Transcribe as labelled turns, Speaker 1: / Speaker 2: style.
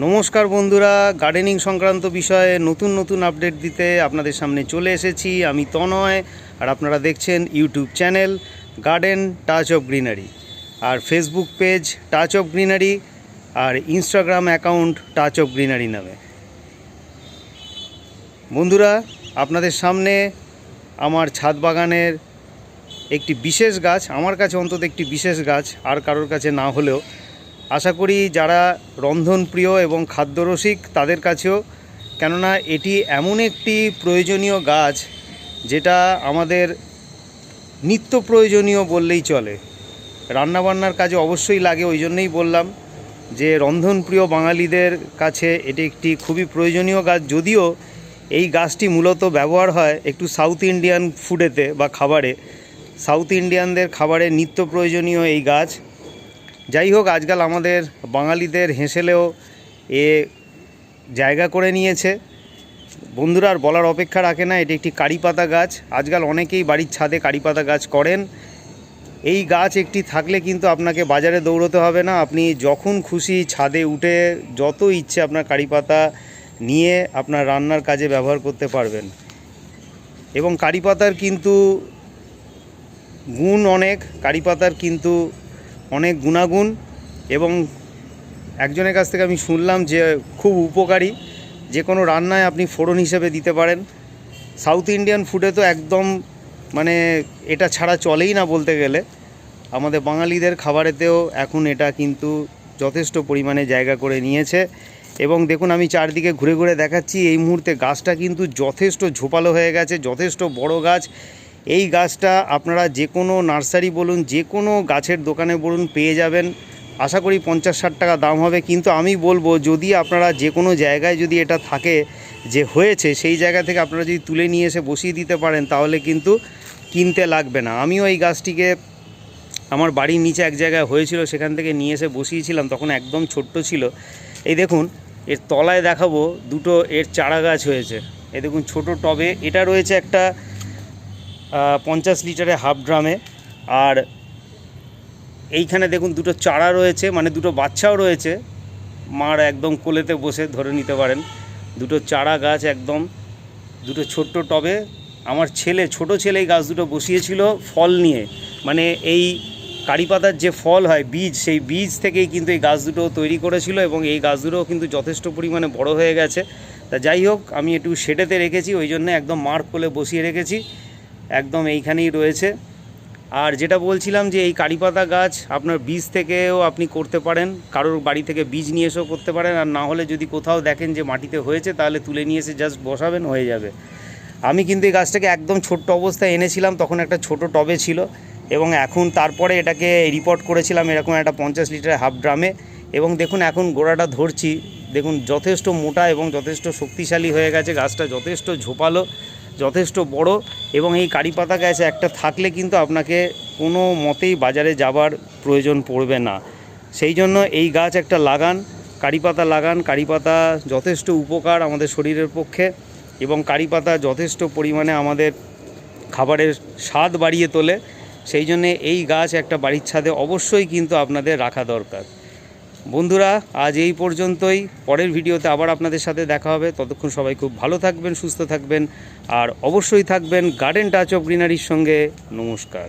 Speaker 1: নমস্কার বন্ধুরা গার্ডেনিং সংক্রান্ত বিষয়ে নতুন নতুন আপডেট দিতে আপনাদের সামনে চলে এসেছি। আমি তনয়, আর আপনারা দেখছেন YouTube channel garden touch of greenery R Facebook page touch of greenery R Instagram account touch of greenery নামে। বন্ধুরা, আপনাদের সামনে আমার ছাদ বাগানের একটি বিশেষ গাছ, আমার কাছে অন্তত একটি বিশেষ গাছ, আর কারোর কাছে না হলেও আশা করি যারা রন্ধনপ্রিয় এবং খাদ্যরসিক তাদের কাছেও, কেননা এটি এমন একটি প্রয়োজনীয় গাছ যেটা আমাদের নিত্য প্রয়োজনীয় বললেই চলে। রান্নাবান্নার কাজে অবশ্যই লাগে, ওই জন্যই বললাম যে রন্ধনপ্রিয় বাঙালিদের কাছে এটি একটি খুবই প্রয়োজনীয় গাছ। যদিও এই গাছটি মূলত ব্যবহার হয় একটু সাউথ ইন্ডিয়ান ফুডেতে বা খাবারে। সাউথ ইন্ডিয়ানদের খাবারে নিত্য প্রয়োজনীয় এই গাছ যাই হোক, আজকাল আমাদের বাঙালিদের হেসেলেও এ জায়গা করে নিয়েছে। বন্ধুরা, আর বলার অপেক্ষা রাখে না, এটি একটি কারি পাতা গাছ। আজকাল অনেকেই বাড়ির ছাদে কারি পাতা গাছ করেন। এই গাছ একটি থাকলে কিন্তু আপনাকে বাজারে দৌড়তে হবে না। আপনি যখন খুশি ছাদে উঠে যত ইচ্ছে আপনার কারি পাতা নিয়ে আপনার রান্নার কাজে ব্যবহার করতে পারবেন। এবং কারি পাতার কিন্তু গুণ অনেক। কারি পাতার কিন্তু অনেক গুণাগুণ এবং একজনের কাছ থেকে আমি শুনলাম যে খুব উপকারী। যে কোনো রান্নায় আপনি ফোড়ন হিসেবে দিতে পারেন। সাউথ ইন্ডিয়ান ফুডে তো একদম মানে এটা ছাড়া চলেই না বলতে গেলে। আমাদের বাঙালিদের খাবারেতেও এখন এটা কিন্তু যথেষ্ট পরিমাণে জায়গা করে নিয়েছে। এবং দেখুন, আমি চারদিকে ঘুরে ঘুরে দেখাচ্ছি, এই মুহূর্তে গাছটা কিন্তু যথেষ্ট ঝোপালো হয়ে গেছে, যথেষ্ট বড় গাছ। এই গাছটা আপনারা যে কোনো নার্সারি বলুন, যে কোনো গাছের দোকানে বলুন পেয়ে যাবেন। আশা করি পঞ্চাশ ষাট টাকা দাম হবে, কিন্তু আমি বলব যদি আপনারা যে কোনো জায়গায় যদি এটা থাকে যে হয়েছে, সেই জায়গা থেকে আপনারা যদি তুলে নিয়ে এসে বসিয়ে দিতে পারেন, তাহলে কিন্তু কিনতে লাগবে না। আমিও এই গাছটিকে আমার বাড়ির নিচে এক জায়গায় হয়েছিল, সেখান থেকে নিয়ে এসে বসিয়েছিলাম, তখন একদম ছোট্ট ছিল। এই দেখুন, এর তলায় দেখাবো দুটো, এর চারা গাছ হয়েছে। এই দেখুন, ছোট টবে, এটা রয়েছে একটা পঞ্চাশ লিটারে হাফ ড্রামে। আর এইখানে দেখুন দুটো চারা রয়েছে মানে দুটো বাচ্চাও রয়েছে। মার একদম কোলেতে বসে ধরে নিতে পারেন। দুটো চারা গাছ একদম, দুটো ছোট্ট টবে। আমার ছেলে, ছোট ছেলে এই গাছ দুটো বসিয়েছিল ফল নিয়ে। মানে এই কারি পাতার যে ফল হয়, বীজ, সেই বীজ থেকেই কিন্তু এই গাছ দুটো তৈরি করেছিল এবং এই গাছ দুটো কিন্তু যথেষ্ট পরিমাণে বড় হয়ে গেছে। তা যাই হোক, আমি একটু শেডেতে রেখেছি, ওই জন্য একদম মার্ক কোলে বসিয়ে রেখেছি। একদম এইখানেই রয়েছে। আর যেটা বলছিলাম যে এই কারি পাতা গাছ আপনার বীজ থেকেও আপনি করতে পারেন, কারোর বাড়ি থেকে বীজ নিয়ে এসেও করতে পারেন, আর না হলে যদি কোথাও দেখেন যে মাটিতে হয়েছে তাহলে তুলে নিয়ে এসে জাস্ট বসাবেন, হয়ে যাবে। আমি কিন্তু এই গাছটাকে একদম ছোট্ট অবস্থায় এনেছিলাম, তখন একটা ছোট টবে ছিল এবং এখন তারপরে এটাকে রিপোর্ট করেছিলাম এরকম একটা পঞ্চাশ লিটার হাফ ড্রামে এবং দেখুন এখন গোড়াটা ধরছি, দেখুন যথেষ্ট মোটা এবং যথেষ্ট শক্তিশালী হয়ে গেছে, গাছটা যথেষ্ট ঝোপালো। যথেষ্ট বড় এবং এই কারি পাতা গাছ একটা থাকলে কিন্তু আপনাকে কোনো মতেই বাজারে যাবার প্রয়োজন পড়বে না। সেই জন্য এই গাছ একটা লাগান, কারি পাতা লাগান, কারি পাতা যথেষ্ট উপকার আমাদের শরীরের পক্ষে এবং কারি পাতা যথেষ্ট পরিমাণে আমাদের খাবারের স্বাদ বাড়িয়ে তোলে। সেই জন্যে এই গাছ একটা বাড়ির ছাদে অবশ্যই কিন্তু আপনাদের রাখা দরকার। বন্ধুরা, আজ এই পর্যন্তই। পরের ভিডিওতে আবার আপনাদের সাথে দেখা হবে। ততক্ষণ সবাই খুব ভালো থাকবেন, সুস্থ থাকবেন। আর অবশ্যই থাকবেন গার্ডেন টাচ অফ গ্রিনারির সঙ্গে। নমস্কার।